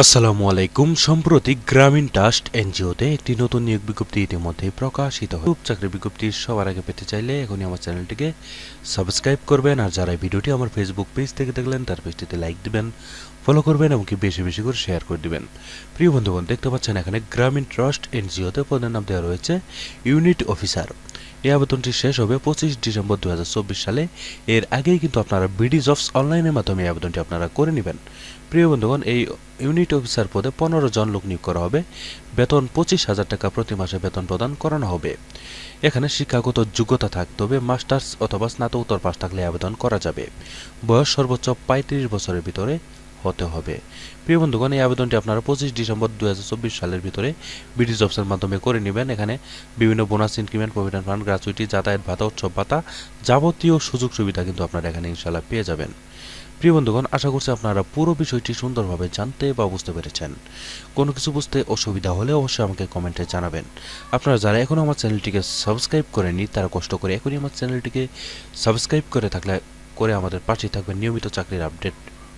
আসসালামু আলাইকুম। সম্প্রতি গ্রামীণ ট্রাস্ট এনজিওতে একটি নতুন নিয়োগ বিজ্ঞপ্তি ইতিমধ্যে প্রকাশিত হয়। চাকরির বিজ্ঞপ্তি সবার আগে পেতে চাইলে এখনই আমার চ্যানেলটিকে সাবস্ক্রাইব করবেন আর যারা ভিডিওটি আমার ফেসবুক পেজ থেকে দেখলেন, তার পেজটিতে লাইক দিবেন ফলো করবেন এবং কি বেশি বেশি করে শেয়ার করে দিবেন। প্রিয় বন্ধুগণ, দেখতে পাচ্ছেন এখানে গ্রামীণ ট্রাস্ট এনজিওতে পদের নাম দেওয়া রয়েছে ইউনিট অফিসার এই আবেদনটি শেষ হবে পঁচিশ ডিসেম্বর দু হাজার চব্বিশ সালে। এর আগেই কিন্তু আপনারা বিডি জবস অনলাইনের মাধ্যমে এই আবেদনটি আপনারা করে নেবেন। প্রিয় বন্ধুগণ, এই ইউনিট অফিসার পদে পনেরো জন লোক নিয়োগ করা হবে। বেতন পঁচিশ হাজার টাকা প্রতি মাসে বেতন প্রদান করানো হবে। এখানে শিক্ষাগত যোগ্যতা থাকতে হবে, মাস্টার্স অথবা স্নাতকোত্তর পাস থাকলে আবেদন করা যাবে। বয়স সর্বোচ্চ পঁয়ত্রিশ বছরের ভিতরে। হতে হবে। প্রিয় বন্ধুগণ, এই আবেদনটি আপনারা পঁচিশ ডিসেম্বর দু হাজার চব্বিশ সালের ভিতরে বিডি জবসের মাধ্যমে করে নেবেন। এখানে বিভিন্ন bonus increment provident fund gratuity যাতায়াত ভাতা, উৎসব ভাতা যাবতীয় সুযোগ সুবিধা কিন্তু আপনারা এখানে ইনশাল্লাহ পেয়ে যাবেন। প্রিয় বন্ধুগণ, আশা করছি আপনারা পুরো বিষয়টি সুন্দরভাবে জানতে বা বুঝতে পেরেছেন। কোনো কিছু বুঝতে অসুবিধা হলে অবশ্যই আমাকে কমেন্টে জানাবেন। আপনারা যারা এখনও আমার চ্যানেলটিকে সাবস্ক্রাইব করেননি, তারা কষ্ট করে এখনই আমার চ্যানেলটিকে সাবস্ক্রাইব করে থাকলে, করে আমাদের পাশে থাকবেন নিয়মিত চাকরির আপডেট।